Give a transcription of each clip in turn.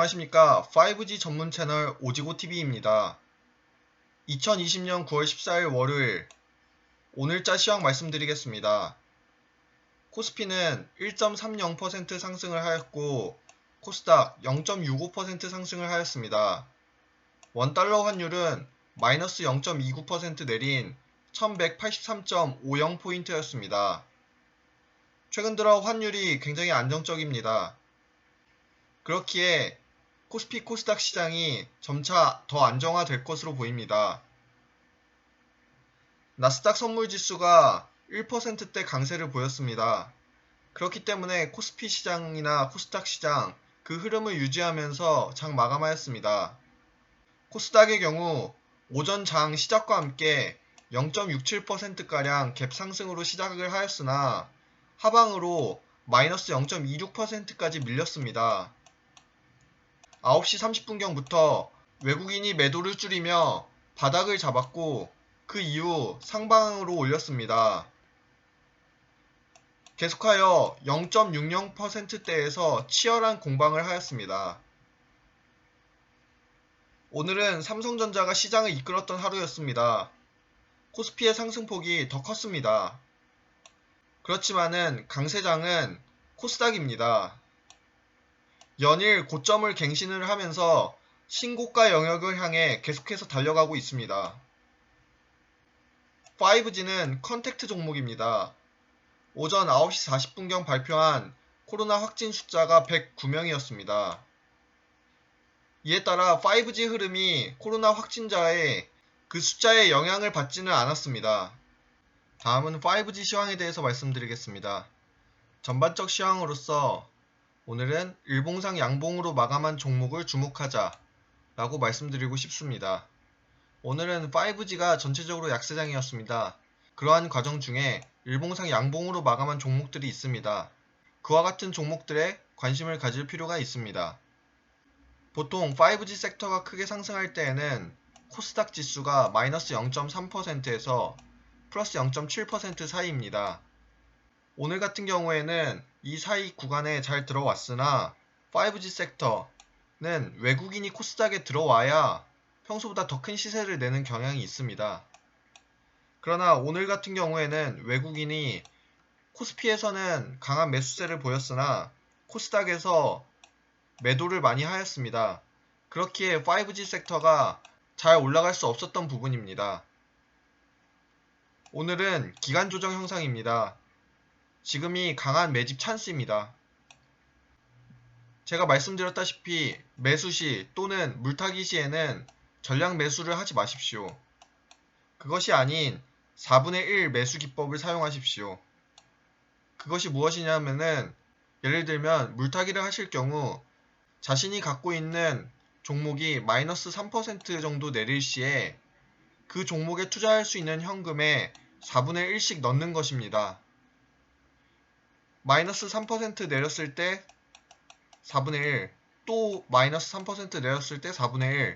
안녕하십니까 5G 전문 채널 오지고TV입니다. 2020년 9월 14일 월요일 오늘자 시황 말씀드리겠습니다. 코스피는 1.30% 상승을 하였고 코스닥 0.65% 상승을 하였습니다. 원달러 환율은 마이너스 0.29% 내린 1183.50포인트였습니다. 최근 들어 환율이 굉장히 안정적입니다. 그렇기에 코스피 코스닥 시장이 점차 더 안정화될 것으로 보입니다. 나스닥 선물 지수가 1%대 강세를 보였습니다. 그렇기 때문에 코스피 시장이나 코스닥 시장 그 흐름을 유지하면서 장 마감하였습니다. 코스닥의 경우 오전 장 시작과 함께 0.67%가량 갭 상승으로 시작을 하였으나 하방으로 마이너스 0.26%까지 밀렸습니다. 9시 30분경부터 외국인이 매도를 줄이며 바닥을 잡았고 그 이후 상방으로 올렸습니다. 계속하여 0.60%대에서 치열한 공방을 하였습니다. 오늘은 삼성전자가 시장을 이끌었던 하루였습니다. 코스피의 상승폭이 더 컸습니다. 그렇지만은 강세장은 코스닥입니다. 연일 고점을 갱신을 하면서 신고가 영역을 향해 계속해서 달려가고 있습니다. 5G는 컨택트 종목입니다. 오전 9시 40분경 발표한 코로나 확진 숫자가 109명이었습니다. 이에 따라 5G 흐름이 코로나 확진자의 그 숫자에 영향을 받지는 않았습니다. 다음은 5G 시황에 대해서 말씀드리겠습니다. 전반적 시황으로서 오늘은 일봉상 양봉으로 마감한 종목을 주목하자 라고 말씀드리고 싶습니다. 오늘은 5G가 전체적으로 약세장이었습니다. 그러한 과정 중에 일봉상 양봉으로 마감한 종목들이 있습니다. 그와 같은 종목들에 관심을 가질 필요가 있습니다. 보통 5G 섹터가 크게 상승할 때에는 코스닥 지수가 마이너스 0.3%에서 플러스 0.7% 사이입니다. 오늘 같은 경우에는 이 사이 구간에 잘 들어왔으나 5G 섹터는 외국인이 코스닥에 들어와야 평소보다 더 큰 시세를 내는 경향이 있습니다. 그러나 오늘 같은 경우에는 외국인이 코스피에서는 강한 매수세를 보였으나 코스닥에서 매도를 많이 하였습니다. 그렇기에 5G 섹터가 잘 올라갈 수 없었던 부분입니다. 오늘은 기간 조정 형상입니다. 지금이 강한 매집 찬스입니다. 제가 말씀드렸다시피 매수 시 또는 물타기 시에는 전량 매수를 하지 마십시오. 그것이 아닌 4분의 1 매수 기법을 사용하십시오. 그것이 무엇이냐면은 예를 들면 물타기를 하실 경우 자신이 갖고 있는 종목이 마이너스 3% 정도 내릴 시에 그 종목에 투자할 수 있는 현금의 4분의 1씩 넣는 것입니다. 마이너스 3% 내렸을 때 4분의 1, 또 마이너스 3% 내렸을 때 4분의 1,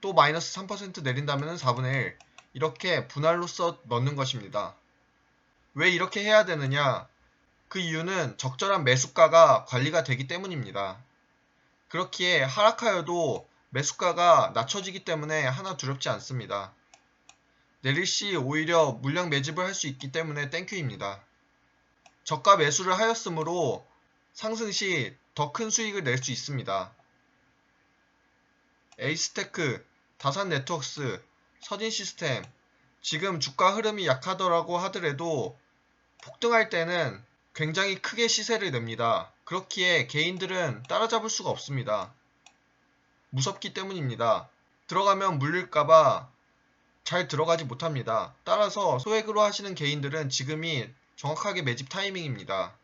또 마이너스 3% 내린다면 4분의 1 이렇게 분할로써 넣는 것입니다. 왜 이렇게 해야 되느냐? 그 이유는 적절한 매수가가 관리가 되기 때문입니다. 그렇기에 하락하여도 매수가가 낮춰지기 때문에 하나 두렵지 않습니다. 내릴 시 오히려 물량 매집을 할 수 있기 때문에 땡큐입니다. 저가 매수를 하였으므로 상승 시 더 큰 수익을 낼 수 있습니다. 에이스테크, 다산 네트웍스, 서진 시스템 지금 주가 흐름이 약하더라고 하더라도 폭등할 때는 굉장히 크게 시세를 냅니다. 그렇기에 개인들은 따라잡을 수가 없습니다. 무섭기 때문입니다. 들어가면 물릴까봐 잘 들어가지 못합니다. 따라서 소액으로 하시는 개인들은 지금이 정확하게 매집 타이밍입니다.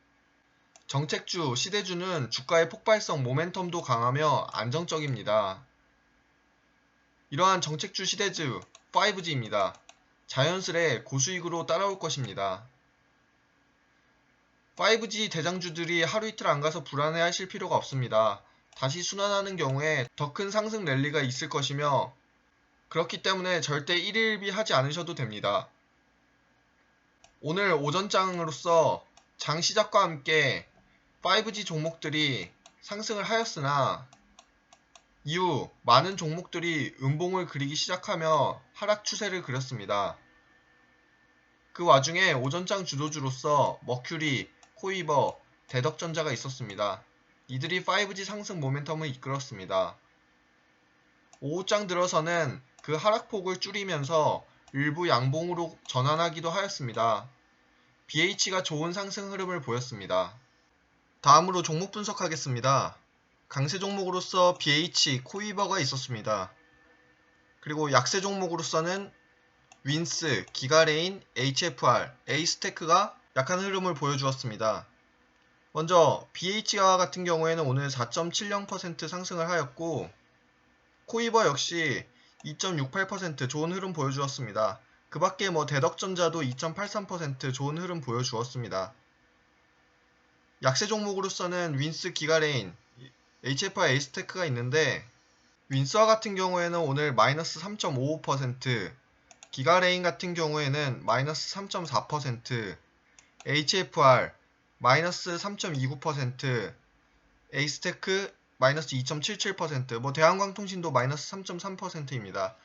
정책주, 시대주는 주가의 폭발성 모멘텀도 강하며 안정적입니다. 이러한 정책주 시대주 5G입니다. 자연스레 고수익으로 따라올 것입니다. 5G 대장주들이 하루 이틀 안 가서 불안해 하실 필요가 없습니다. 다시 순환하는 경우에 더 큰 상승 랠리가 있을 것이며 그렇기 때문에 절대 1일비 하지 않으셔도 됩니다. 오늘 오전장으로서 장 시작과 함께 5G 종목들이 상승을 하였으나 이후 많은 종목들이 음봉을 그리기 시작하며 하락 추세를 그렸습니다. 그 와중에 오전장 주도주로서 머큐리, 코이버, 대덕전자가 있었습니다. 이들이 5G 상승 모멘텀을 이끌었습니다. 오후장 들어서는 그 하락폭을 줄이면서 일부 양봉으로 전환하기도 하였습니다. BH가 좋은 상승 흐름을 보였습니다. 다음으로 종목 분석하겠습니다. 강세 종목으로서 BH, 코이버가 있었습니다. 그리고 약세 종목으로서는 윈스, 기가레인, HFR, 에이스테크가 약한 흐름을 보여주었습니다. 먼저 BH와 같은 경우에는 오늘 4.70% 상승을 하였고 코이버 역시 2.68% 좋은 흐름 보여주었습니다. 그 밖에 뭐 대덕전자도 2.83% 좋은 흐름 보여주었습니다. 약세 종목으로서는 윈스 기가레인, HFR 에이스테크가 있는데 윈스와 같은 경우에는 오늘 마이너스 3.55%, 기가레인 같은 경우에는 마이너스 3.4%, HFR 마이너스 3.29%, 에이스테크 마이너스 2.77%, 뭐 대한광통신도 마이너스 3.3%입니다.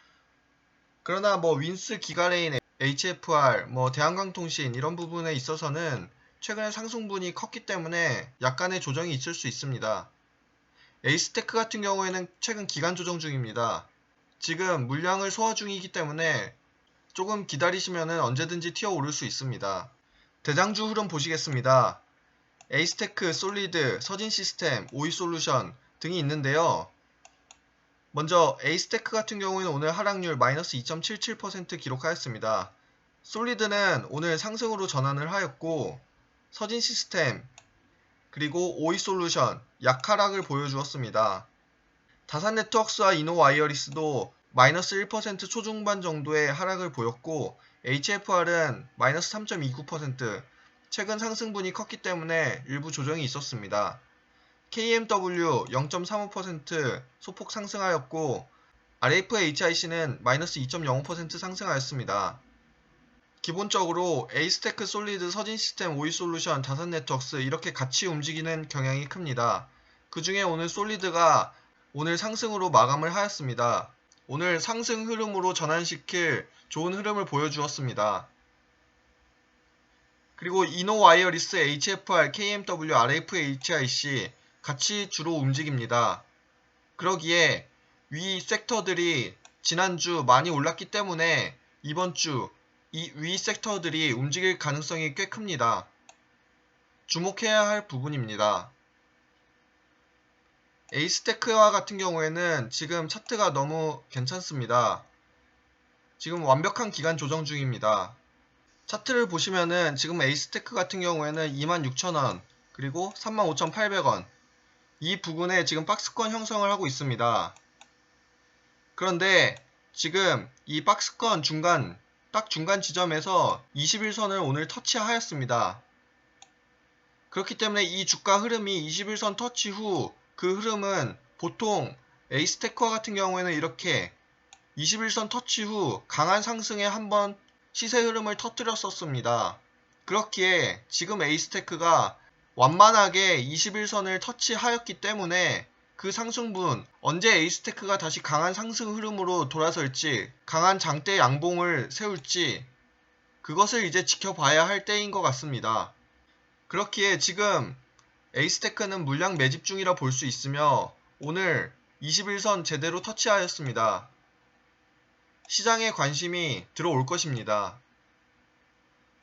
그러나 뭐 윈스 기가레인, HFR, 뭐 대한광통신 이런 부분에 있어서는 최근에 상승분이 컸기 때문에 약간의 조정이 있을 수 있습니다. 에이스테크 같은 경우에는 최근 기간 조정 중입니다. 지금 물량을 소화 중이기 때문에 조금 기다리시면 언제든지 튀어 오를 수 있습니다. 대장주 흐름 보시겠습니다. 에이스테크, 솔리드, 서진 시스템, 오이 솔루션 등이 있는데요. 먼저 에이스테크 같은 경우에는 오늘 하락률 마이너스 2.77% 기록하였습니다. 솔리드는 오늘 상승으로 전환을 하였고 서진 시스템 그리고 오이 솔루션 약하락을 보여주었습니다. 다산 네트워크스와 이노 와이어리스도 마이너스 1% 초중반 정도의 하락을 보였고 HFR은 마이너스 3.29% 최근 상승분이 컸기 때문에 일부 조정이 있었습니다. KMW 0.35% 소폭 상승하였고 RFHIC는 마이너스 2.05% 상승하였습니다. 기본적으로 에이스테크 솔리드 서진 시스템 오이 솔루션 다산 네트워크스 이렇게 같이 움직이는 경향이 큽니다. 그 중에 오늘 솔리드가 오늘 상승으로 마감을 하였습니다. 오늘 상승 흐름으로 전환시킬 좋은 흐름을 보여주었습니다. 그리고 이노와이어리스, HFR, KMW, RFHIC 같이 주로 움직입니다. 그러기에 위 섹터들이 지난주 많이 올랐기 때문에 이번 주 이 위 섹터들이 움직일 가능성이 꽤 큽니다. 주목해야 할 부분입니다. 에이스테크와 같은 경우에는 지금 차트가 너무 괜찮습니다. 지금 완벽한 기간 조정 중입니다. 차트를 보시면은 지금 에이스테크 같은 경우에는 26,000원 그리고 35,800원 이 부분에 지금 박스권 형성을 하고 있습니다. 그런데 지금 이 박스권 중간 딱 중간 지점에서 21선을 오늘 터치하였습니다. 그렇기 때문에 이 주가 흐름이 21선 터치 후 그 흐름은 보통 에이스테크와 같은 경우에는 이렇게 21선 터치 후 강한 상승에 한번 시세 흐름을 터뜨렸었습니다. 그렇기에 지금 에이스테크가 완만하게 21선을 터치하였기 때문에 그 상승분 언제 에이스테크가 다시 강한 상승 흐름으로 돌아설지 강한 장대 양봉을 세울지 그것을 이제 지켜봐야 할 때인 것 같습니다. 그렇기에 지금 에이스테크는 물량 매집 중이라 볼 수 있으며 오늘 21선 제대로 터치하였습니다. 시장에 관심이 들어올 것입니다.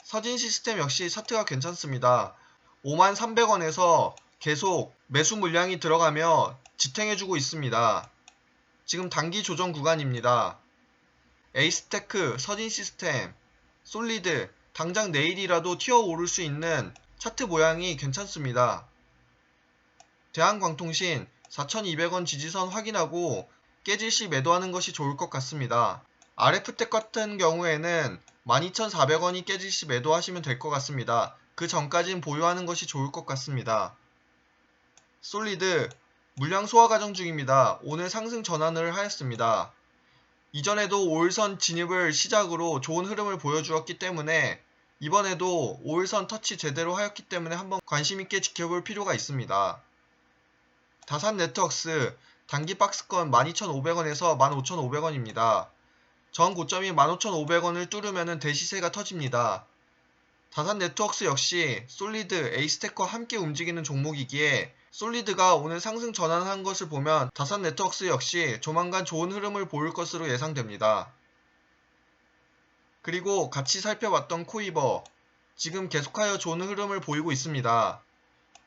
서진 시스템 역시 차트가 괜찮습니다. 5만 300원에서 계속 매수 물량이 들어가며 지탱해주고 있습니다. 지금 단기 조정 구간입니다. 에이스테크, 서진 시스템, 솔리드, 당장 내일이라도 튀어 오를 수 있는 차트 모양이 괜찮습니다. 대한광통신 4,200원 지지선 확인하고 깨질 시 매도하는 것이 좋을 것 같습니다. RF텍 같은 경우에는 12,400원이 깨질 시 매도하시면 될 것 같습니다. 그 전까진 보유하는 것이 좋을 것 같습니다. 솔리드 물량 소화 과정 중입니다. 오늘 상승 전환을 하였습니다. 이전에도 5일선 진입을 시작으로 좋은 흐름을 보여주었기 때문에 이번에도 5일선 터치 제대로 하였기 때문에 한번 관심있게 지켜볼 필요가 있습니다. 다산 네트워크스 단기 박스권 12,500원에서 15,500원입니다. 전 고점이 15,500원을 뚫으면 대시세가 터집니다. 다산 네트워크스 역시 솔리드, 에이스테크와 함께 움직이는 종목이기에 솔리드가 오늘 상승 전환한 것을 보면 다산 네트워크스 역시 조만간 좋은 흐름을 보일 것으로 예상됩니다. 그리고 같이 살펴봤던 코이버 지금 계속하여 좋은 흐름을 보이고 있습니다.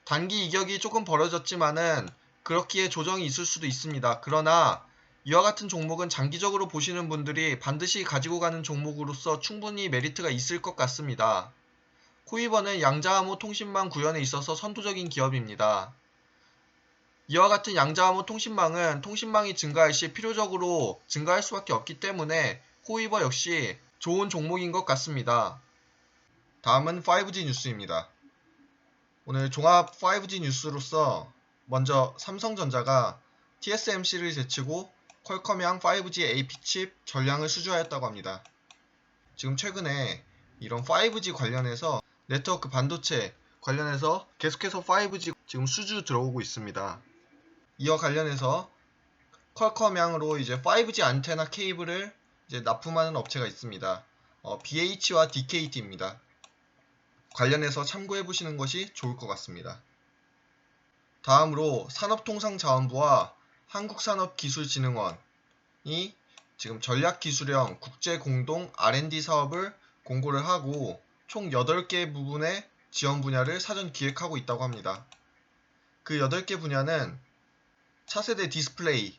단기 이격이 조금 벌어졌지만은 그렇기에 조정이 있을 수도 있습니다. 그러나 이와 같은 종목은 장기적으로 보시는 분들이 반드시 가지고 가는 종목으로서 충분히 메리트가 있을 것 같습니다. 코이버는 양자암호 통신망 구현에 있어서 선도적인 기업입니다. 이와 같은 양자암호 통신망은 통신망이 증가할 시 필요적으로 증가할 수밖에 없기 때문에 코이버 역시 좋은 종목인 것 같습니다. 다음은 5G 뉴스입니다. 오늘 종합 5G 뉴스로서 먼저 삼성전자가 TSMC를 제치고 퀄컴양 5G AP 칩 전량을 수주하였다고 합니다. 지금 최근에 이런 5G 관련해서 네트워크 반도체 관련해서 계속해서 5G 지금 수주 들어오고 있습니다. 이와 관련해서 퀄컴양으로 이제 5G 안테나 케이블을 이제 납품하는 업체가 있습니다. 어, BH와 DKT입니다. 관련해서 참고해 보시는 것이 좋을 것 같습니다. 다음으로 산업통상자원부와 한국산업기술진흥원이 지금 전략기술형 국제공동 R&D 사업을 공고를 하고 총 8개 부분의 지원 분야를 사전 기획하고 있다고 합니다. 그 8개 분야는 차세대 디스플레이,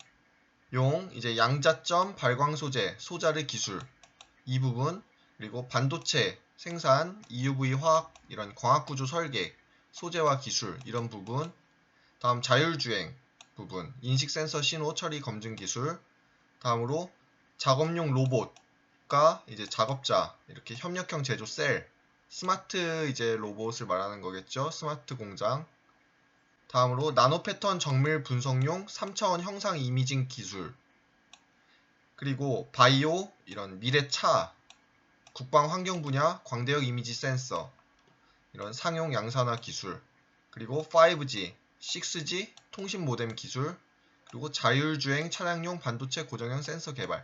용 이제 양자점 발광 소재, 소자르 기술 이 부분 그리고 반도체 생산, EUV 화학 이런 광학 구조 설계, 소재와 기술 이런 부분 다음 자율주행 부분, 인식 센서 신호 처리 검증 기술 다음으로 작업용 로봇과 이제 작업자 이렇게 협력형 제조 셀 스마트 이제 로봇을 말하는 거겠죠. 스마트 공장. 다음으로 나노 패턴 정밀 분석용 3차원 형상 이미징 기술. 그리고 바이오 이런 미래 차 국방 환경 분야 광대역 이미지 센서 이런 상용 양산화 기술. 그리고 5G, 6G 통신 모뎀 기술. 그리고 자율주행 차량용 반도체 고정형 센서 개발.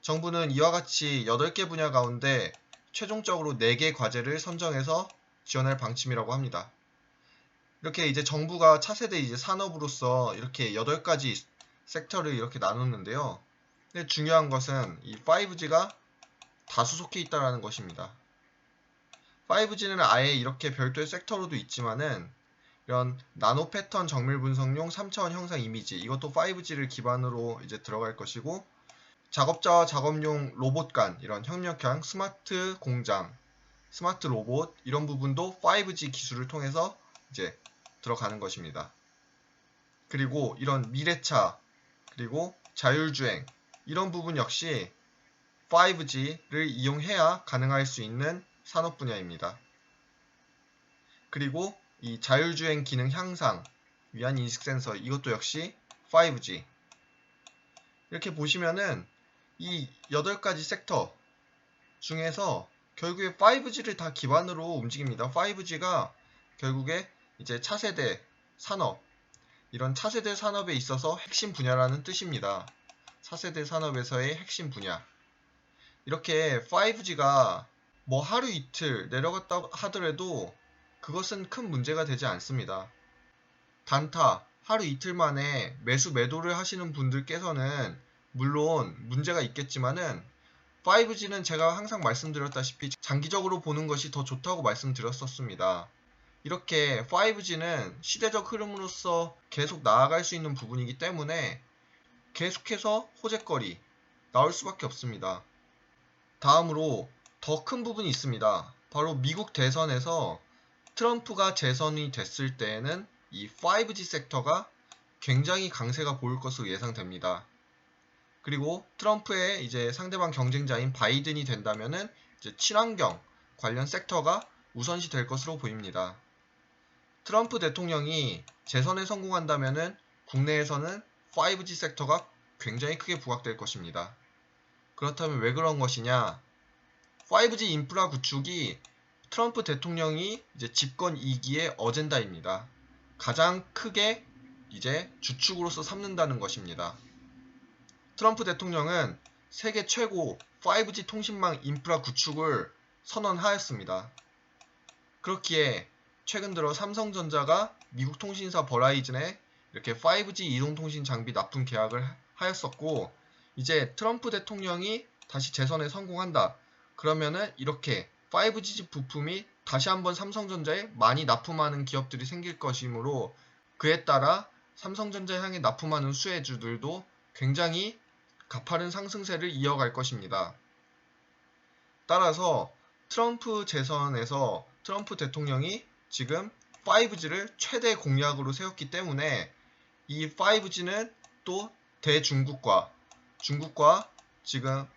정부는 이와 같이 8개 분야 가운데 최종적으로 4개 과제를 선정해서 지원할 방침이라고 합니다. 이렇게 이제 정부가 차세대 이제 산업으로서 이렇게 8가지 섹터를 이렇게 나눴는데요. 근데 중요한 것은 이 5G가 다수 속해 있다는 것입니다. 5G는 아예 이렇게 별도의 섹터로도 있지만은 이런 나노 패턴 정밀 분석용 3차원 형상 이미지 이것도 5G를 기반으로 이제 들어갈 것이고 작업자와 작업용 로봇 간 이런 협력형 스마트 공장, 스마트 로봇 이런 부분도 5G 기술을 통해서 이제 들어가는 것입니다. 그리고 이런 미래차 그리고 자율주행 이런 부분 역시 5G를 이용해야 가능할 수 있는 산업 분야입니다. 그리고 이 자율주행 기능 향상 위한 인식 센서 이것도 역시 5G 이렇게 보시면은 이 8가지 섹터 중에서 결국에 5G를 다 기반으로 움직입니다. 5G가 결국에 이제 차세대 산업 이런 차세대 산업에 있어서 핵심 분야라는 뜻입니다. 차세대 산업에서의 핵심 분야. 이렇게 5G가 뭐 하루 이틀 내려갔다 하더라도 그것은 큰 문제가 되지 않습니다. 단타 하루 이틀 만에 매수 매도를 하시는 분들께서는 물론 문제가 있겠지만은 5G는 제가 항상 말씀드렸다시피 장기적으로 보는 것이 더 좋다고 말씀드렸었습니다. 이렇게 5G는 시대적 흐름으로서 계속 나아갈 수 있는 부분이기 때문에 계속해서 호재거리 나올 수밖에 없습니다. 다음으로 더 큰 부분이 있습니다. 바로 미국 대선에서 트럼프가 재선이 됐을 때에는 이 5G 섹터가 굉장히 강세가 보일 것으로 예상됩니다. 그리고 트럼프의 이제 상대방 경쟁자인 바이든이 된다면은 이제 친환경 관련 섹터가 우선시 될 것으로 보입니다. 트럼프 대통령이 재선에 성공한다면은 국내에서는 5G 섹터가 굉장히 크게 부각될 것입니다. 그렇다면 왜 그런 것이냐? 5G 인프라 구축이 트럼프 대통령이 이제 집권 2기의 어젠다입니다. 가장 크게 이제 주축으로서 삼는다는 것입니다. 트럼프 대통령은 세계 최고 5G 통신망 인프라 구축을 선언하였습니다. 그렇기에 최근 들어 삼성전자가 미국 통신사 버라이즌에 이렇게 5G 이동통신 장비 납품 계약을 하였었고 이제 트럼프 대통령이 다시 재선에 성공한다. 그러면은 이렇게 5G 부품이 다시 한번 삼성전자에 많이 납품하는 기업들이 생길 것이므로 그에 따라 삼성전자 향해 납품하는 수혜주들도 굉장히 가파른 상승세를 이어갈 것입니다. 따라서 트럼프 재선에서 트럼프 대통령이 지금 5G를 최대 공약으로 세웠기 때문에 이 5G는 또 대중국과 중국과 지금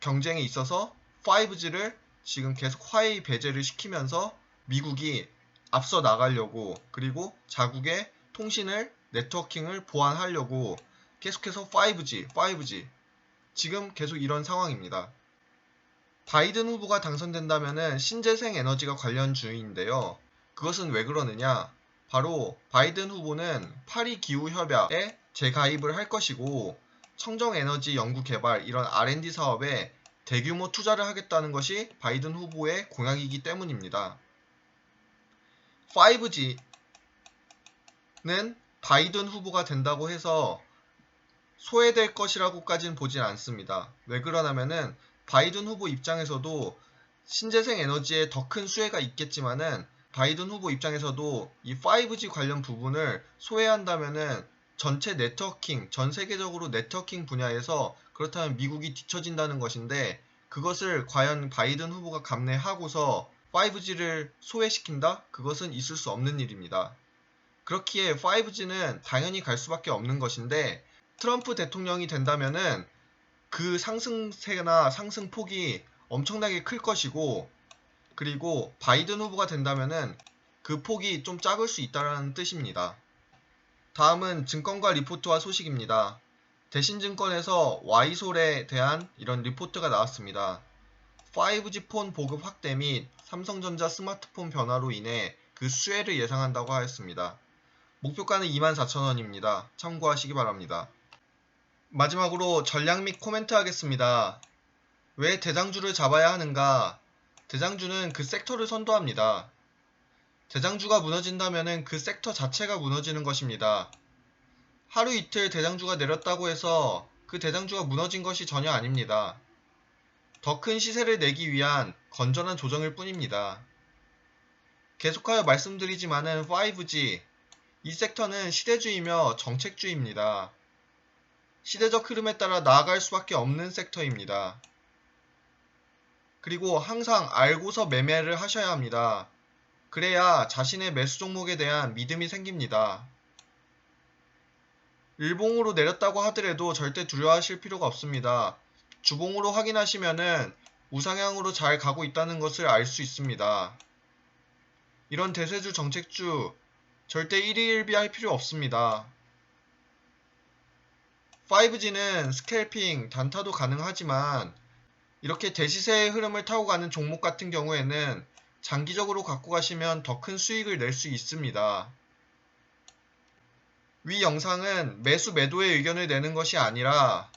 경쟁에 있어서 5G를 지금 계속 화해 배제를 시키면서 미국이 앞서 나가려고 그리고 자국의 통신을 네트워킹을 보완하려고 계속해서 5G, 5G 지금 계속 이런 상황입니다. 바이든 후보가 당선된다면 신재생 에너지가 관련주인데요. 그것은 왜 그러느냐? 바로 바이든 후보는 파리 기후 협약에 재가입을 할 것이고 청정 에너지 연구 개발 이런 R&D 사업에 대규모 투자를 하겠다는 것이 바이든 후보의 공약이기 때문입니다. 5G는 바이든 후보가 된다고 해서 소외될 것이라고까지는 보진 않습니다. 왜 그러냐면은 바이든 후보 입장에서도 신재생 에너지에 더 큰 수혜가 있겠지만은 바이든 후보 입장에서도 이 5G 관련 부분을 소외한다면은 전체 네트워킹, 전 세계적으로 네트워킹 분야에서 그렇다면 미국이 뒤처진다는 것인데 그것을 과연 바이든 후보가 감내하고서 5G를 소외시킨다? 그것은 있을 수 없는 일입니다. 그렇기에 5G는 당연히 갈 수밖에 없는 것인데 트럼프 대통령이 된다면은 그 상승세나 상승폭이 엄청나게 클 것이고 그리고 바이든 후보가 된다면은 그 폭이 좀 작을 수 있다는 뜻입니다. 다음은 증권가 리포트와 소식입니다. 대신증권에서 와이솔에 대한 이런 리포트가 나왔습니다. 5G 폰 보급 확대 및 삼성전자 스마트폰 변화로 인해 그 수혜를 예상한다고 하였습니다. 목표가는 24,000원입니다. 참고하시기 바랍니다. 마지막으로 전략 및 코멘트 하겠습니다. 왜 대장주를 잡아야 하는가? 대장주는 그 섹터를 선도합니다. 대장주가 무너진다면 그 섹터 자체가 무너지는 것입니다. 하루 이틀 대장주가 내렸다고 해서 그 대장주가 무너진 것이 전혀 아닙니다. 더 큰 시세를 내기 위한 건전한 조정일 뿐입니다. 계속하여 말씀드리지만은 5G 이 섹터는 시대주의며 정책주의입니다. 시대적 흐름에 따라 나아갈 수밖에 없는 섹터입니다. 그리고 항상 알고서 매매를 하셔야 합니다. 그래야 자신의 매수 종목에 대한 믿음이 생깁니다. 일봉으로 내렸다고 하더라도 절대 두려워하실 필요가 없습니다. 주봉으로 확인하시면은 우상향으로 잘 가고 있다는 것을 알 수 있습니다. 이런 대세주 정책주 절대 1위 1비 할 필요 없습니다. 5G는 스캘핑, 단타도 가능하지만 이렇게 대시세의 흐름을 타고 가는 종목 같은 경우에는 장기적으로 갖고 가시면 더 큰 수익을 낼 수 있습니다. 위 영상은 매수 매도의 의견을 내는 것이 아니라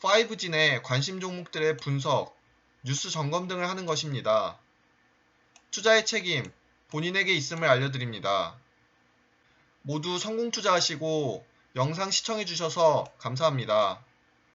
5G 내 관심 종목들의 분석, 뉴스 점검 등을 하는 것입니다. 투자의 책임 본인에게 있음을 알려드립니다. 모두 성공 투자하시고 영상 시청해주셔서 감사합니다.